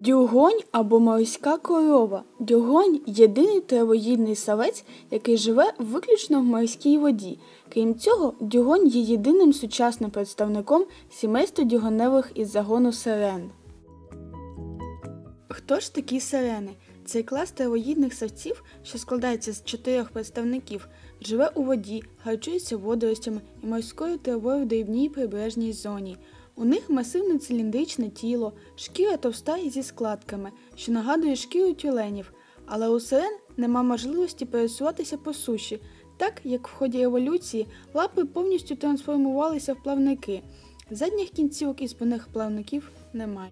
Дюгонь або морська корова. Дюгонь єдиний травоїдний савець, який живе виключно в морській воді. Крім цього, дюгонь є єдиним сучасним представником сімейства дюгоневих із загону сирен. Хто ж такі сирени? Цей клас травоїдних савців, що складається з чотирьох представників, живе у воді, харчується водоростями і морською травою в дрібній прибережній зоні. У них масивне циліндричне тіло, шкіра товста і зі складками, що нагадує шкіру тюленів, але у сирен нема можливості пересуватися по суші, так як в ході еволюції лапи повністю трансформувалися в плавники. Задніх кінцівок і спинних плавників немає.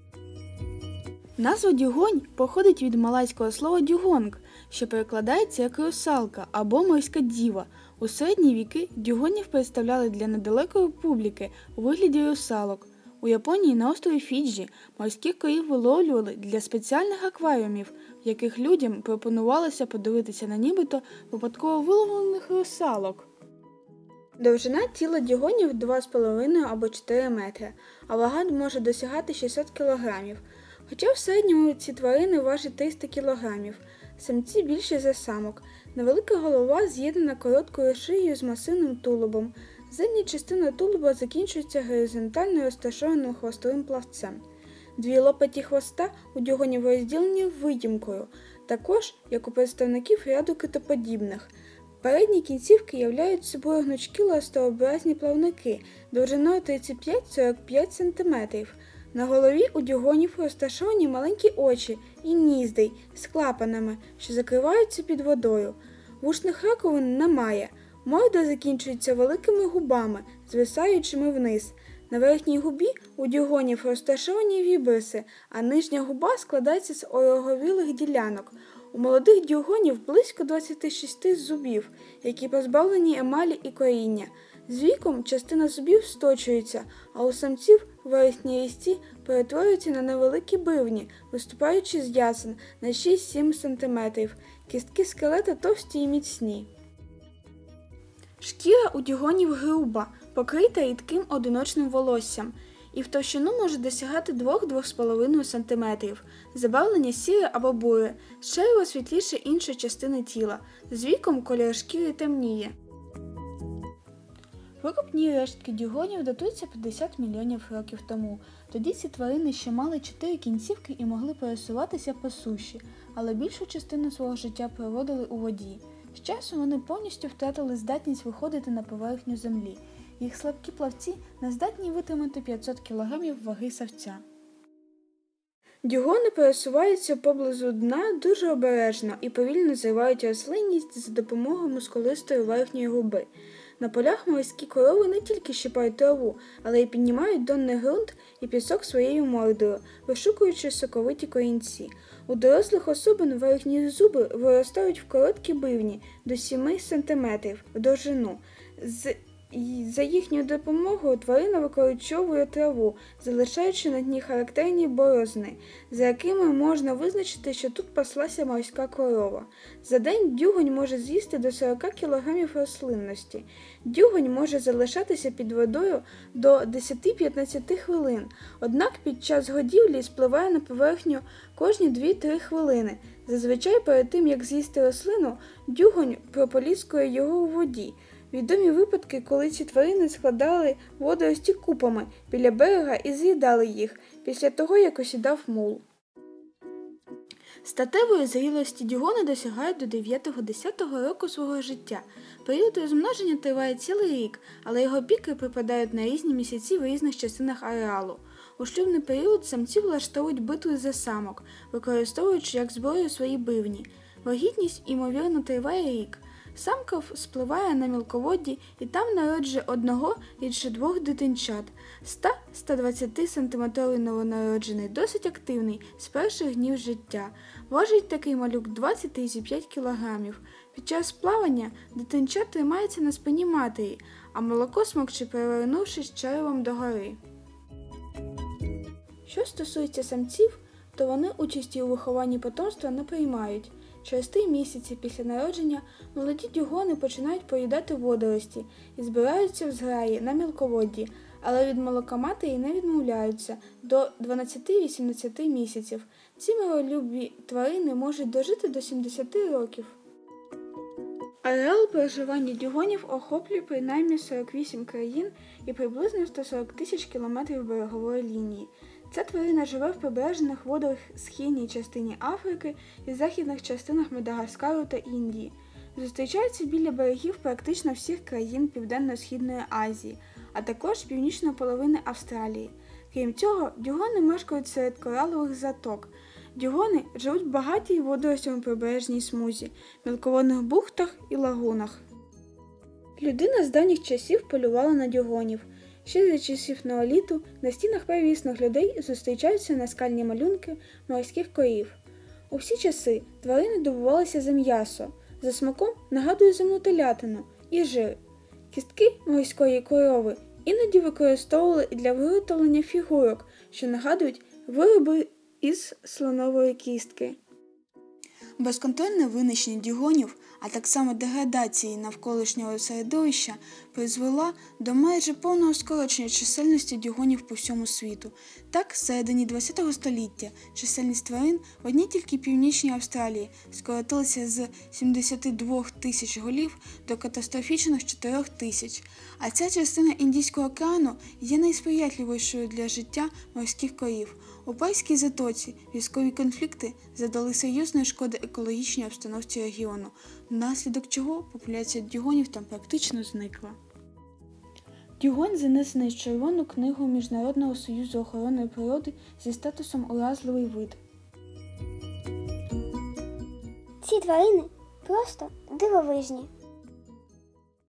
Назва дюгонь походить від малайського слова дюгонг, що перекладається як русалка або морська діва. У середні віки дюгонів представляли для недалекої публіки у вигляді русалок. У Японії на острові Фіджі морських корів виловлювали для спеціальних акваріумів, в яких людям пропонувалося подивитися на нібито випадково виловлених русалок. Довжина тіла дюгонів 2,5 або 4 метри, а вага може досягати 600 кг. Хоча в середньому ці тварини важать 300 кг. Самці більші за самок. Невелика голова з'єднана короткою шиєю з масивним тулубом. Задня частина тулуба закінчується горизонтально розташованим хвостовим плавцем. Дві лопаті хвоста у дюгонів розділені витімкою, також як у представників ряду китоподібних. Передні кінцівки являють собою гнучкі ластообразні плавники довжиною 35-45 см. На голові у дюгонів розташовані маленькі очі і ніздрі з клапанами, що закриваються під водою. Вушних раковин немає. Морда закінчується великими губами, звисаючими вниз. На верхній губі у дюгонів розташовані вібриси, а нижня губа складається з ороговілих ділянок. У молодих дюгонів близько 26 зубів, які позбавлені емалі і коріння. З віком частина зубів сточується, а у самців верхні різці перетворюються на невеликі бивні, виступаючи з ясен на 6-7 см. Кістки скелета товсті і міцні. Шкіра у дюгонів груба, покрита рідким одиночним волоссям, і в товщину може досягати 2-2,5 см. Забавлення сіре або буре, черево світліше іншої частини тіла. З віком колір шкіри темніє. Викопні рештки дюгонів датуються 50 мільйонів років тому. Тоді ці тварини ще мали чотири кінцівки і могли пересуватися по суші, але більшу частину свого життя проводили у воді. З часом вони повністю втратили здатність виходити на поверхню землі. Їх слабкі плавці не здатні витримати 500 кг ваги савця. Дюгони пересуваються поблизу дна дуже обережно і повільно зривають рослинність за допомогою мускулистої верхньої губи. На полях морські корови не тільки щипають траву, але й піднімають донний ґрунт і пісок своєю мордою, вишукуючи соковиті корінці. У дорослих особин верхні зуби виростають в короткі бивні до 7 см в довжину. З за їхньою допомогою тварина викорчовує траву, залишаючи на дні характерні борозни, за якими можна визначити, що тут паслася морська корова. За день дюгонь може з'їсти до 40 кг рослинності. Дюгонь може залишатися під водою до 10-15 хвилин, однак під час годівлі спливає на поверхню кожні 2-3 хвилини. Зазвичай перед тим, як з'їсти рослину, дюгонь прополіскує його у воді. Відомі випадки, коли ці тварини складали водорості купами біля берега і з'їдали їх після того, як осідав мул. Статевої зрілості дюгони досягають до 9-10 року свого життя. Період розмноження триває цілий рік, але його піки припадають на різні місяці в різних частинах ареалу. У шлюбний період самці влаштовують битви за самок, використовуючи як зброю свої бивні. Вагітність, ймовірно, триває рік. Самка спливає на мілководді і там народжує одного і двох дитинчат. 100-120 см новонароджений, досить активний з перших днів життя. Важить такий малюк 20-35 кг. Під час плавання дитинча тримається на спині матері, а молоко смокче, перевернувшись черевом догори. Що стосується самців, то вони участі у вихованні потомства не приймають. Через три місяці після народження молоді дюгони починають поїдати водорості і збираються в зграї на мілководді, але від молока матері не відмовляються до 12-18 місяців. Ці миролюбі тварини можуть дожити до 70 років. Ареал проживання дюгонів охоплює принаймні 48 країн і приблизно 140 тисяч кілометрів берегової лінії. Ця тварина живе в прибережних водах східній частині Африки і західних частинах Мадагаскару та Індії. Зустрічаються біля берегів практично всіх країн Південно-Східної Азії, а також північної половини Австралії. Крім цього, дюгони мешкають серед коралових заток. Дюгони живуть в багатій водоростями прибережній смузі, мілководних бухтах і лагунах. Людина з давніх часів полювала на дюгонів. Ще за часів неоліту на стінах первісних людей зустрічаються наскальні малюнки морських корів. У всі часи тварини добувалися за м'ясо, за смаком нагадує земну телятину і жир. Кістки морської корови іноді використовували для виготовлення фігурок, що нагадують вироби із слонової кістки. Безконтрольне винищення дюгонів, а так само деградації навколишнього середовища призвела до майже повного скорочення чисельності дюгонів по всьому світу. Так, середині ХХ століття чисельність тварин в одній тільки північній Австралії скоротилася з 72 тисяч голів до катастрофічних 4 тисяч. А ця частина Індійського океану є найсприятливішою для життя морських корів. У Пайській затоці військові конфлікти задали серйозної шкоди екологічній обстановці регіону, внаслідок чого популяція дюгонів там практично зникла. Дюгонь занесений в Червону книгу Міжнародного союзу охорони природи зі статусом уразливий вид. Ці тварини просто дивовижні.